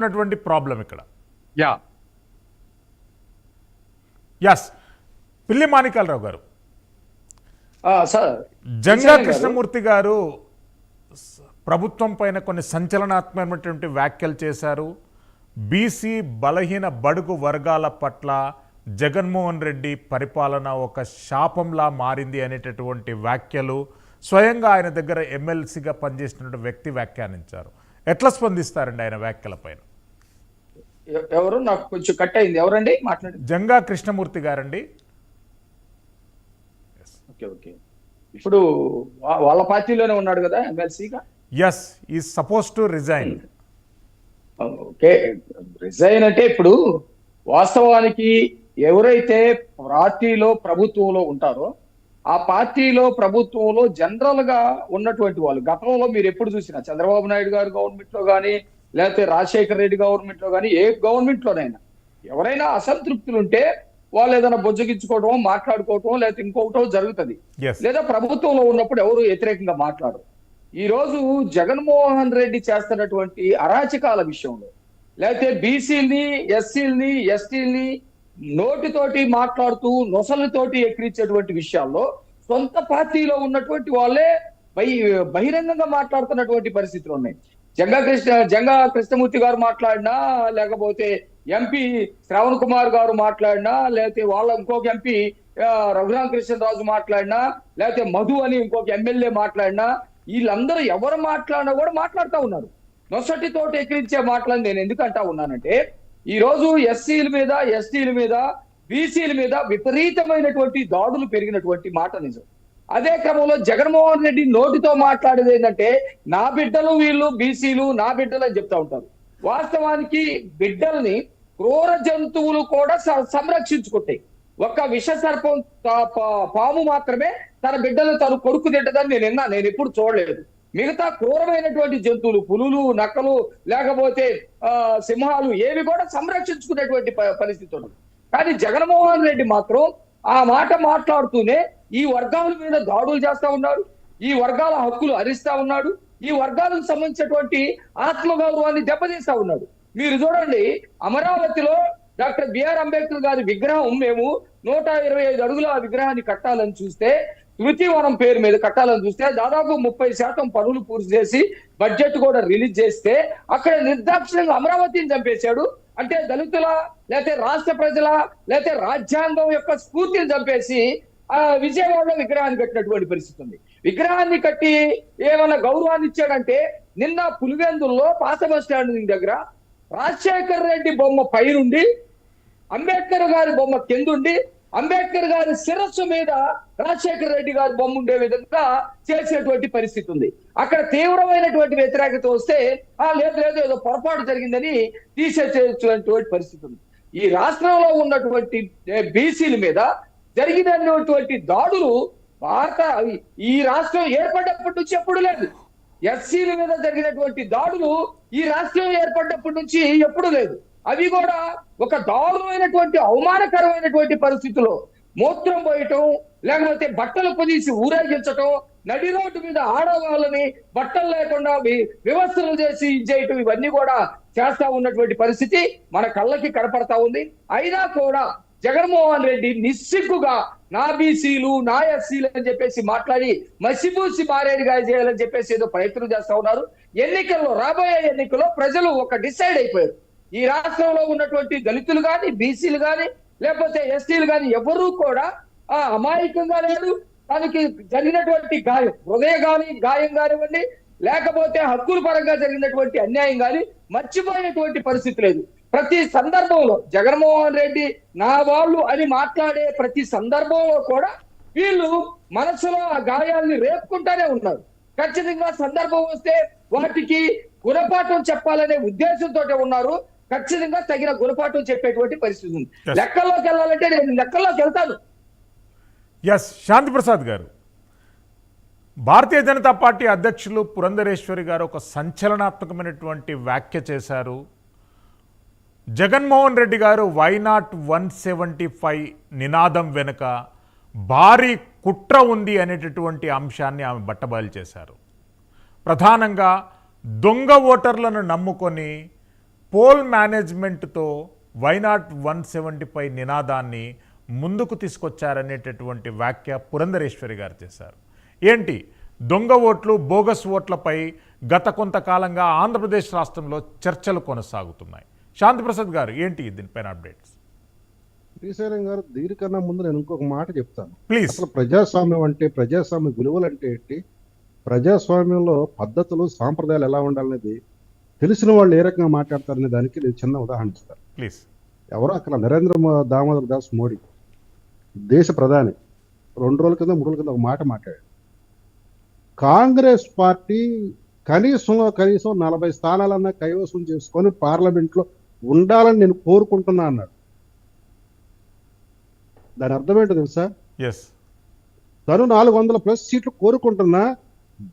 ఉన్నటువంటి ప్రాబ్లం ఇక్కడ. Yeah. Yes పిల్లి మాణికాలరావు గారు. ఆ, సార్ జంగా కృష్ణమూర్తి గారు ప్రభుత్వం పైన కొన్ని సంచలనాత్మకమైనటువంటి వ్యాఖ్యలు చేశారు. బీసీ బలహీన బడుగు వర్గాల పట్ల జగన్మోహన్ రెడ్డి పరిపాలన ఒక శాపంలా మారింది అనేటటువంటి వ్యాఖ్యలు స్వయంగా ఆయన దగ్గర ఎమ్మెల్సీగా పనిచేసినటువంటి వ్యక్తి వ్యాఖ్యానించారు. ఎట్లా స్పందిస్తారండి ఆయన వ్యాఖ్యలపైన ఎవరు? నాకు కొంచెం కట్ అయింది. ఎవరండి? మాట్లాడి జంగా కృష్ణమూర్తి గారండి. Okay okay. ఇప్పుడు వాళ్ళ పార్టీలోనే ఉన్నాడు కదా ఎమ్మెల్సీగా ఎస్ ఈ suppose to resign okay. Resign అంటే ఇప్పుడు వాస్తవానికి ఎవరైతే పార్టీలో ప్రభుత్వంలో ఉంటారో ఆ పార్టీలో ప్రభుత్వంలో జనరల్గా ఉన్నటువంటి వాళ్ళు గతంలో మీరు ఎప్పుడు చూసినా చంద్రబాబు నాయుడు గారు గవర్నమెంట్లో కానీ లేకపోతే రాజశేఖర రెడ్డి గవర్నమెంట్లో కానీ ఏ గవర్నమెంట్ లోనైనా. ఎవరైనా అసంతృప్తులు ఉంటే వాళ్ళు ఏదైనా బుజ్జగించుకోవటం మాట్లాడుకోవటం లేకపోతే ఇంకొకటో జరుగుతుంది. లేదా ప్రభుత్వంలో ఉన్నప్పుడు ఎవరు వ్యతిరేకంగా మాట్లాడరు. ఈ రోజు జగన్మోహన్ రెడ్డి చేస్తున్నటువంటి అరాచకాల విషయంలో లేకపోతే బీసీల్ని ఎస్సీల్ని ఎస్టీల్ని నోటితోటి మాట్లాడుతూ నొసలతోటి ఎక్కిరించేటువంటి విషయాల్లో సొంత పార్టీలో ఉన్నటువంటి వాళ్ళే బహి బహిరంగంగా మాట్లాడుతున్నటువంటి పరిస్థితులు ఉన్నాయి జంగా కృష్ణ జంగా కృష్ణమూర్తి గారు మాట్లాడినా లేకపోతే ఎంపీ శ్రవణ్ కుమార్ గారు మాట్లాడినా లేకపోతే వాళ్ళ ఇంకొక ఎంపీ రఘురామ కృష్ణరాజు మాట్లాడినా లేకపోతే మధు అని ఇంకొక ఎమ్మెల్యే మాట్లాడినా వీళ్ళందరూ ఎవరు మాట్లాడినా కూడా మాట్లాడుతూ ఉన్నారు. నొసటితోటి ఎక్కిరించే మాటలని నేను ఎందుకు అంటా ఉన్నానంటే ఈ రోజు ఎస్సీల మీద ఎస్టీల మీద బీసీల మీద విపరీతమైనటువంటి దాడులు పెరిగినటువంటి మాట నిజం. అదే క్రమంలో జగన్మోహన్ రెడ్డి నోటితో మాట్లాడేది ఏంటంటే నా బిడ్డలు వీళ్ళు బీసీలు నా బిడ్డలు అని చెప్తా ఉంటారు. వాస్తవానికి బిడ్డల్ని క్రూర జంతువులు కూడా సంరక్షించుకుంటాయి. ఒక్క విష సర్పం పా- పాము మాత్రమే తన బిడ్డలు తను కొడుకు తింటదని నేను విన్నా. నేను ఎప్పుడు చూడలేదు. మిగతా క్రూరమైనటువంటి జంతువులు పులులు నక్కలు లేకపోతే ఆ సింహాలు ఏవి కూడా సంరక్షించుకునేటువంటి ప- పరిస్థితి ఉండదు కానీ జగన్మోహన్ రెడ్డి మాత్రం ఆ మాట మాట్లాడుతూనే ఈ వర్గాల మీద దాడులు చేస్తా ఉన్నాడు ఈ వర్గాల హక్కులు హరిస్తా ఉన్నాడు ఈ వర్గాలకు సంబంధించినటువంటి ఆత్మగౌరవాన్ని దెబ్బతీస్తా ఉన్నాడు. మీరు చూడండి అమరావతిలో డాక్టర్ బిఆర్ అంబేద్కర్ గారి విగ్రహం మేము నూట ఇరవై ఐదు అడుగుల ఆ విగ్రహాన్ని కట్టాలని చూస్తే తృతీవరం పేరు మీద కట్టాలని చూస్తే దాదాపు ముప్పై శాతం పనులు పూర్తి చేసి బడ్జెట్ కూడా రిలీజ్ చేస్తే అక్కడ నిర్దాక్షిణ్యంగా అమరావతిని చంపేశాడు. అంటే దళితుల లేకపోతే రాష్ట్ర ప్రజల లేకపోతే రాజ్యాంగం యొక్క స్ఫూర్తిని చంపేసి ఆ విజయవాడలో విగ్రహాన్ని కట్టినటువంటి పరిస్థితి ఉంది. విగ్రహాన్ని కట్టి ఏమైనా గౌరవాన్ని ఇచ్చాడంటే నిన్న పులివెందుల్లో పాత బస్ స్టాండ్ దగ్గర రాజశేఖర్ రెడ్డి బొమ్మ పైనుండి అంబేద్కర్ గారి బొమ్మ కిందుండి అంబేద్కర్ గారి శిరస్సు మీద రాజశేఖర రెడ్డి గారి బొమ్మ ఉండే విధంగా చేసేటువంటి పరిస్థితి ఉంది. అక్కడ తీవ్రమైనటువంటి వ్యతిరేకత వస్తే ఆ లేదు లేదు ఏదో పొరపాటు జరిగిందని తీసేసేటువంటి పరిస్థితి ఉంది. ఈ రాష్ట్రంలో ఉన్నటువంటి బీసీల మీద జరిగినటువంటి దాడులు భారత ఈ రాష్ట్రం ఏర్పడినప్పటి నుంచి ఎప్పుడు లేదు. ఎస్సీల మీద జరిగినటువంటి దాడులు ఈ రాష్ట్రం ఏర్పడినప్పటి నుంచి ఎప్పుడు లేదు. అవి కూడా ఒక దారుణమైనటువంటి అవమానకరమైనటువంటి పరిస్థితుల్లో మూత్రం పోయటం లేకపోతే బట్టలు పొదీసి ఊరేగించటం నడి రోడ్డు మీద ఆడవాళ్ళని బట్టలు లేకుండా వ్యవస్థలు చేసి చేయటం ఇవన్నీ కూడా చేస్తా ఉన్నటువంటి పరిస్థితి మన కళ్ళకి కనపడతా ఉంది. అయినా కూడా జగన్మోహన్ రెడ్డి నిస్సిగ్గుగా నా బీసీలు నా ఎస్సీలు అని చెప్పేసి మాట్లాడి మసిపూసి మారేడుగా చేయాలని చెప్పేసి ఏదో ప్రయత్నం చేస్తా ఉన్నారు. ఎన్నికల్లో రాబోయే ఎన్నికల్లో ప్రజలు ఒక డిసైడ్ అయిపోయారు. ఈ రాష్ట్రంలో ఉన్నటువంటి దళితులు కానీ బీసీలు కానీ లేకపోతే ఎస్టీలు కానీ ఎవరూ కూడా ఆ అమాయకంగా లేరు. తనకి జరిగినటువంటి గాయం హృదయ గాని గాయం కానివ్వండి లేకపోతే హక్కుల పరంగా జరిగినటువంటి అన్యాయం కానీ మర్చిపోయినటువంటి పరిస్థితి లేదు. ప్రతి సందర్భంలో జగన్మోహన్ రెడ్డి నా వాళ్ళు అని మాట్లాడే ప్రతి సందర్భంలో కూడా వీళ్ళు మనసులో ఆ గాయాల్ని రేపుకుంటానే ఉన్నారు. ఖచ్చితంగా సందర్భం వస్తే వాటికి గుణపాఠం చెప్పాలనే ఉద్దేశంతో ఉన్నారు. ఖచ్చితంగా తగిన గుణపాఠం చెప్పేటువంటి పరిస్థితి ఉంది. లెక్కల్లోకి వెళ్ళాలంటే నేను లెక్కల్లోకి వెళ్తాను. ఎస్ శాంతి ప్రసాద్ గారు. భారతీయ జనతా పార్టీ అధ్యక్షులు పురంధరేశ్వరి గారు ఒక సంచలనాత్మకమైనటువంటి వ్యాఖ్య చేశారు. జగన్మోహన్ రెడ్డి గారు why not one seventy five నినాదం వెనుక భారీ కుట్ర ఉంది అనేటటువంటి అంశాన్ని ఆమె బట్టబయలు చేశారు. ప్రధానంగా దొంగ ఓటర్లను నమ్ముకొని poll మేనేజ్మెంట్తో why not one seventy five నినాదాన్ని ముందుకు తీసుకొచ్చారనేటటువంటి వ్యాఖ్య పురంధరేశ్వరి గారు చేశారు. ఏంటి? దొంగ ఓట్లు బోగస్ ఓట్లపై గత కొంతకాలంగా ఆంధ్రప్రదేశ్ రాష్ట్రంలో చర్చలు కొనసాగుతున్నాయి. శాంతిప్రసాద్ గారు ఏంటి దీనిపైన అప్డేట్స్? శ్రీశైలం గారు దీనికన్నా ముందు నేను ఇంకొక మాట చెప్తాను. ప్లీజ్. అసలు ప్రజాస్వామ్యం అంటే ప్రజాస్వామ్య విలువలు అంటే ఏంటి? ప్రజాస్వామ్యంలో పద్ధతులు సాంప్రదాయాలు ఎలా ఉండాలనేది తెలిసిన వాళ్ళు ఏ రకంగా మాట్లాడతారనే దానికి నేను చిన్న ఉదాహరణ ఇస్తాను. ప్లీజ్. ఎవరో అక్కడ నరేంద్ర దామోదర్ దాస్ మోడీ దేశ ప్రధాని రెండు రోజుల కింద మూడు రోజుల కింద ఒక మాట మాట్లాడాడు. కాంగ్రెస్ పార్టీ కనీసంలో కనీసం నలభై స్థానాలన్నా కైవసం చేసుకొని పార్లమెంట్లో ఉండాలని నేను కోరుకుంటున్నా అన్నాడు. దాని అర్థం ఏంటో తెలుసా? ఎస్ తను నాలుగు వందల ప్లస్ సీట్లు కోరుకుంటున్నా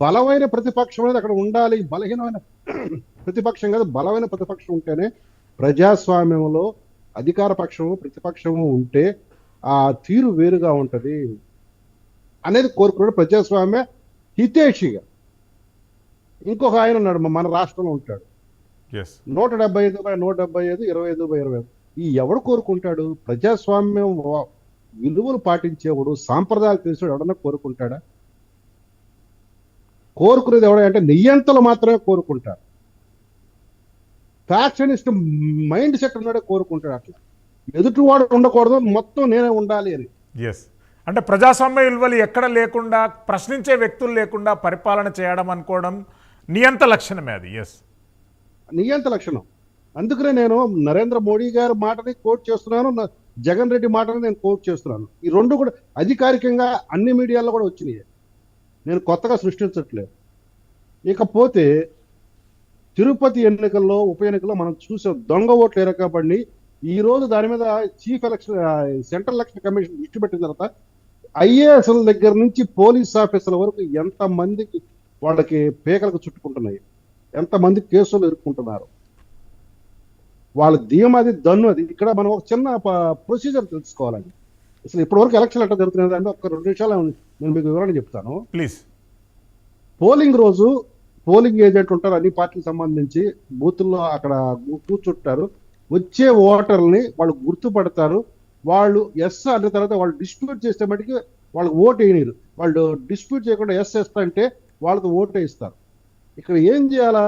బలమైన ప్రతిపక్షం అనేది అక్కడ ఉండాలి బలహీనమైన ప్రతిపక్షం కాదు బలమైన ప్రతిపక్షం ఉంటేనే ప్రజాస్వామ్యంలో అధికార పక్షము ప్రతిపక్షము ఉంటే ఆ తీరు వేరుగా ఉంటది అనేది కోరుకున్నాడు ప్రజాస్వామ్య హితేషిగా. ఇంకొక ఆయన ఉన్నాడు మన రాష్ట్రంలో ఉంటాడు. నూట డెబ్బై ఐదు బై నూట డెబ్బై ఐదు ఇరవై ఐదు బై ఇరవై ఐదు. ఈ ఎవడు కోరుకుంటాడు? ప్రజాస్వామ్యం విలువలు పాటించేవాడు సాంప్రదాయాలు తెలిసేవాడు ఎవడన్నా కోరుకుంటాడా? కోరుకునేది ఎవడంటే నియంతలు మాత్రమే కోరుకుంటారు. ఫ్యాక్షనిస్ట్ మైండ్ సెట్ ఉన్నాడే కోరుకుంటాడు అట్లా. ఎదుటివాడు ఉండకూడదు మొత్తం నేనే ఉండాలి అని. ఎస్ అంటే ప్రజాస్వామ్య విలువలు ఎక్కడ లేకుండా ప్రశ్నించే వ్యక్తులు లేకుండా పరిపాలన చేయడం అనుకోవడం నియంత లక్షణమే అది. ఎస్ నియంత లక్షణం. అందుకనే నేను నరేంద్ర మోడీ గారి మాటని కోట్ చేస్తున్నాను జగన్ రెడ్డి మాటని నేను కోట్ చేస్తున్నాను. ఈ రెండు కూడా అధికారికంగా అన్ని మీడియాల్లో కూడా వచ్చినాయి. నేను కొత్తగా సృష్టించట్లేదు. ఇకపోతే తిరుపతి ఎన్నికల్లో ఉప ఎన్నికల్లో మనం చూసే దొంగ ఓట్లు ఎరకబడి ఈ రోజు దాని మీద chief election central election commission దృష్టి పెట్టిన తర్వాత ఐఏఎస్ల దగ్గర నుంచి పోలీస్ ఆఫీసర్ల వరకు ఎంతమందికి వాళ్ళకి పేకలకు చుట్టుకుంటున్నాయి? ఎంతమంది కేసులు ఎదుర్కొంటున్నారు? వాళ్ళ ధీమాది దన్ను అది. ఇక్కడ మనం ఒక చిన్న ప్రొసీజర్ తెలుసుకోవాలండి. అసలు ఇప్పటివరకు ఎలక్షన్ ఎట్లా జరుగుతున్నది అంటే ఒక రెండు నిమిషాలు నేను మీకు వివరణ చెప్తాను. ప్లీజ్. పోలింగ్ రోజు పోలింగ్ ఏజెంట్ ఉంటారు. అన్ని పార్టీలకు సంబంధించి బూతుల్లో అక్కడ కూర్చుంటారు. వచ్చే ఓటర్ని వాళ్ళు గుర్తుపడతారు. వాళ్ళు ఎస్ అన్న తర్వాత వాళ్ళు డిస్ప్యూట్ చేస్తే మటుకు వాళ్ళకి ఓటు వేయనిరు వాళ్ళు డిస్ప్యూట్ చేయకుండా ఎస్ ఎస్ అంటే వాళ్ళకి ఓటు వేయిస్తారు. ఇక్కడ ఏం చేయాలా?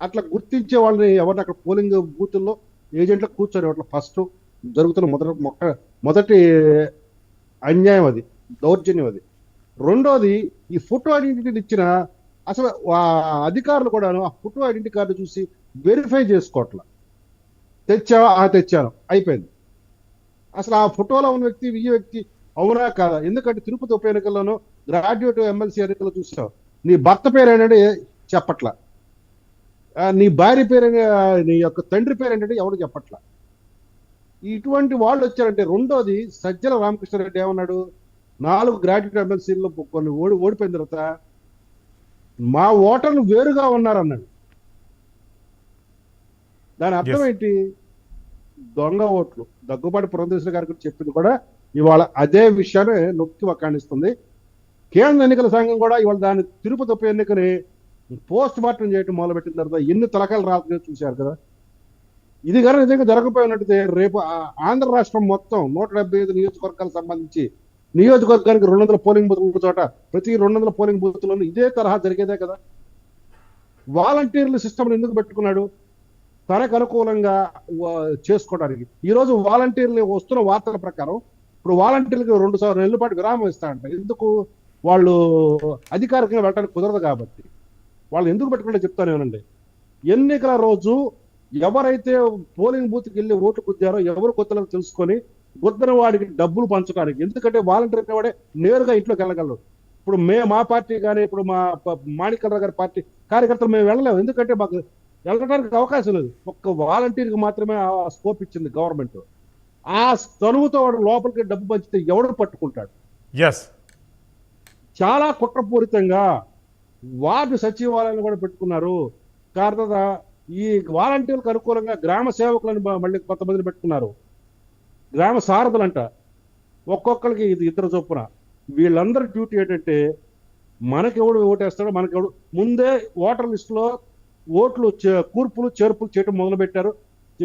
అట్లా గుర్తించే వాళ్ళని ఎవరిని అక్కడ పోలింగ్ బూతుల్లో ఏజెంట్లు కూర్చొని అట్లా ఫస్ట్ జరుగుతున్న మొదటి మొక్క మొదటి అన్యాయం అది దౌర్జన్యం అది. రెండోది ఈ ఫోటో ఐడెంటిటీ ఇచ్చిన అసలు ఆ అధికారులు కూడాను ఆ ఫోటో ఐడెంటిటీ కార్డు చూసి వెరిఫై చేసుకోవట్లా. తెచ్చావా? ఆ తెచ్చాను. అయిపోయింది. అసలు ఆ ఫోటోలో ఉన్న వ్యక్తి ఈ వ్యక్తి అవునా కాదా? ఎందుకంటే తిరుపతి ఉప ఎన్నికల్లోనూ గ్రాడ్యుయేట్ ఎమ్మెల్సీ ఎన్నికల్లో చూసావు. నీ భర్త పేరు ఏంటంటే చెప్పట్లా. నీ భార్య పేరు నీ యొక్క తండ్రి పేరు ఏంటంటే ఎవరు చెప్పట్లా? ఇటువంటి వాళ్ళు వచ్చారంటే రెండోది సజ్జల రామకృష్ణారెడ్డి ఏమన్నాడు? నాలుగు గ్రాడ్యుయేట్ ఎమ్మెల్సీల్లో కొన్ని ఓడి ఓడిపోయిన తర్వాత మా ఓటర్లు వేరుగా ఉన్నారన్నాడు. దాని అర్థం. ఏంటి? దొంగ ఓట్లు. దగ్గుబాటి పురంధేశ్వర గారి గురించి చెప్పింది కూడా ఇవాళ అదే విషయాన్ని నొక్కి వక్కాణిస్తుంది. కేంద్ర ఎన్నికల సంఘం కూడా ఇవాళ దాని తిరుపతి ఉప ఎన్నికని పోస్ట్ మార్టం చేయటం మొదలుపెట్టిన తర్వాత ఎన్ని తలకాయలు రాత్రి చూశారు కదా. ఇది కానీ నిజంగా జరగకపోయినట్టు రేపు ఆంధ్ర రాష్ట్రం మొత్తం నూట డెబ్బై ఐదు నియోజకవర్గాలకు సంబంధించి నియోజకవర్గానికి రెండు వందల పోలింగ్ బూత్ చోట ప్రతి రెండు వందల పోలింగ్ బూత్లోనూ ఇదే తరహా జరిగేదే కదా. వాలంటీర్ల సిస్టమ్ని ఎందుకు పెట్టుకున్నాడు? తనకు అనుకూలంగా చేసుకోవడానికి. ఈ రోజు వాలంటీర్లు వస్తున్న వార్తల ప్రకారం ఇప్పుడు వాలంటీర్లకు రెండు సార్లు నెలల పాటు విరామం ఇస్తారంట. ఎందుకు? వాళ్ళు అధికారికంగా వెళ్ళడానికి కుదరదు కాబట్టి. వాళ్ళు ఎందుకు పెట్టుకుంటే చెప్తాను ఏమనండి ఎన్నికల రోజు ఎవరైతే పోలింగ్ బూత్కి వెళ్ళి ఓట్లు గుద్దారో ఎవరు కొత్తలో తెలుసుకొని గుద్దిన వాడికి డబ్బులు పంచడానికి ఎందుకంటే వాలంటీర్ వాడే నేరుగా ఇంట్లోకి వెళ్ళగలరు ఇప్పుడు మే మా పార్టీ కానీ ఇప్పుడు మా మాణిక్యరావు గారి పార్టీ కార్యకర్తలు మేము వెళ్ళలేము. ఎందుకంటే మాకు వెళ్ళడానికి అవకాశం లేదు. ఒక్క వాలంటీర్కి మాత్రమే ఆ స్కోప్ ఇచ్చింది గవర్నమెంట్. ఆ తనువుతో వాడు లోపలికి డబ్బు పంచితే ఎవడు పట్టుకుంటాడు? ఎస్ చాలా కుట్రపూరితంగా వార్డు సచివాలయాలు కూడా పెట్టుకున్నారు. తర్వాత ఈ వాలంటీర్లకు అనుకూలంగా గ్రామ సేవకులను మళ్ళీ కొంతమందిని పెట్టుకున్నారు. గ్రామ సారథులంట. ఒక్కొక్కరికి ఇది ఇద్దరు చొప్పున. వీళ్ళందరి డ్యూటీ ఏంటంటే మనకెవడు ఓటేస్తాడో మనకెవడు ముందే ఓటర్ లిస్టులో ఓట్లు చే- కూర్పులు చేర్పులు చేయడం మొదలుపెట్టారు.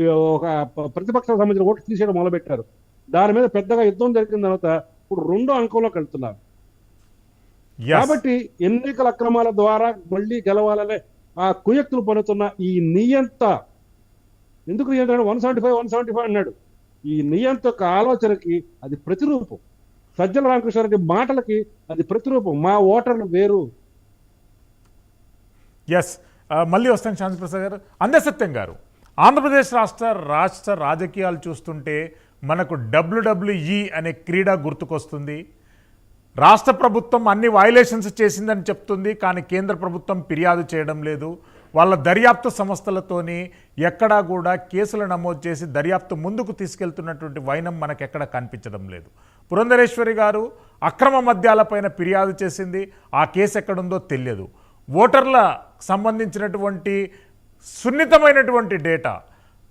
ఒక ప- ప్రతిపక్షాలకు సంబంధించిన ఓట్లు తీసేయడం మొదలుపెట్టారు. దాని మీద పెద్దగా యుద్ధం జరిగిన తర్వాత ఇప్పుడు రెండో అంకంలోకి వెళ్తున్నారు. కాబట్టి ఎన్నికల అక్రమాల ద్వారా మళ్ళీ గెలవాలనే ఆ కుయక్తులు పనుతున్న ఈ నియంత ఎందుకు నియంత్రణ one seventy five one seventy five అన్నాడు. ఈ నియంత యొక్క ఆలోచనకి అది ప్రతిరూపం. సజ్జల రామకృష్ణారెడ్డి మాటలకి అది ప్రతిరూపం. మా ఓటర్లు వేరు. ఎస్ మళ్ళీ వస్తాను శాంతిప్రసాద్ గారు. అందే సత్యం గారు. ఆంధ్రప్రదేశ్ రాష్ట్ర రాష్ట్ర రాజకీయాలు చూస్తుంటే మనకు డబ్ల్యూడబ్ల్యూఈ అనే క్రీడ గుర్తుకొస్తుంది. రాష్ట్ర ప్రభుత్వం అన్ని వైలేషన్స్ చేసిందని చెప్తుంది కానీ కేంద్ర ప్రభుత్వం ఫిర్యాదు చేయడం లేదు. వాళ్ళ దర్యాప్తు సంస్థలతోని ఎక్కడా కూడా కేసులు నమోదు చేసి దర్యాప్తు ముందుకు తీసుకెళ్తున్నటువంటి వైనం మనకెక్కడ కనిపించడం లేదు. పురంధరేశ్వరి గారు అక్రమ మద్యాలపైన ఫిర్యాదు చేసింది ఆ కేసు ఎక్కడుందో తెలియదు. ఓటర్ల సంబంధించినటువంటి సున్నితమైనటువంటి డేటా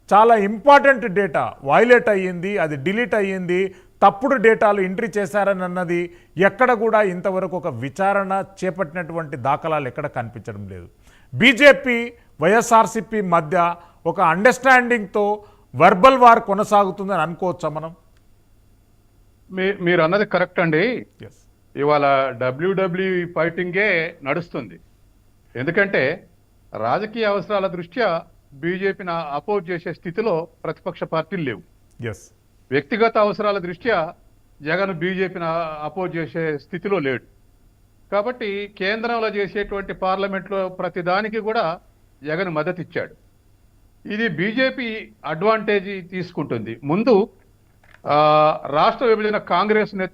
చాలా ఇంపార్టెంట్ డేటా వైలేట్ అయ్యింది అది డిలీట్ అయ్యింది తప్పుడు డేటాలు ఎంట్రీ చేశారని అన్నది ఎక్కడ కూడా ఇంతవరకు ఒక విచారణ చేపట్టినటువంటి దాఖలాలు ఎక్కడ కనిపించడం లేదు. బీజేపీ వైఎస్ఆర్సిపి మధ్య ఒక అండర్స్టాండింగ్తో వర్బల్ వార్ కొనసాగుతుందని అనుకోవచ్చా మనం? మీ మీరు అన్నది కరెక్ట్ అండి ఇవాళ డబ్ల్యూడబ్ల్యూ ఫైటింగే నడుస్తుంది. ఎందుకంటే రాజకీయ అవసరాల దృష్ట్యా బీజేపీని అపోజ్ చేసే స్థితిలో ప్రతిపక్ష పార్టీలు లేవు. ఎస్ వ్యక్తిగత అవసరాల దృష్ట్యా జగన్ బీజేపీని అపోజ్ చేసే స్థితిలో లేడు. కాబట్టి కేంద్రంలో చేసేటువంటి పార్లమెంట్లో ప్రతిదానికి కూడా జగన్ మద్దతు ఇచ్చాడు ఇది బీజేపీ అడ్వాంటేజ్ తీసుకుంటుంది. ముందు రాష్ట్ర విభజన కాంగ్రెస్ నేత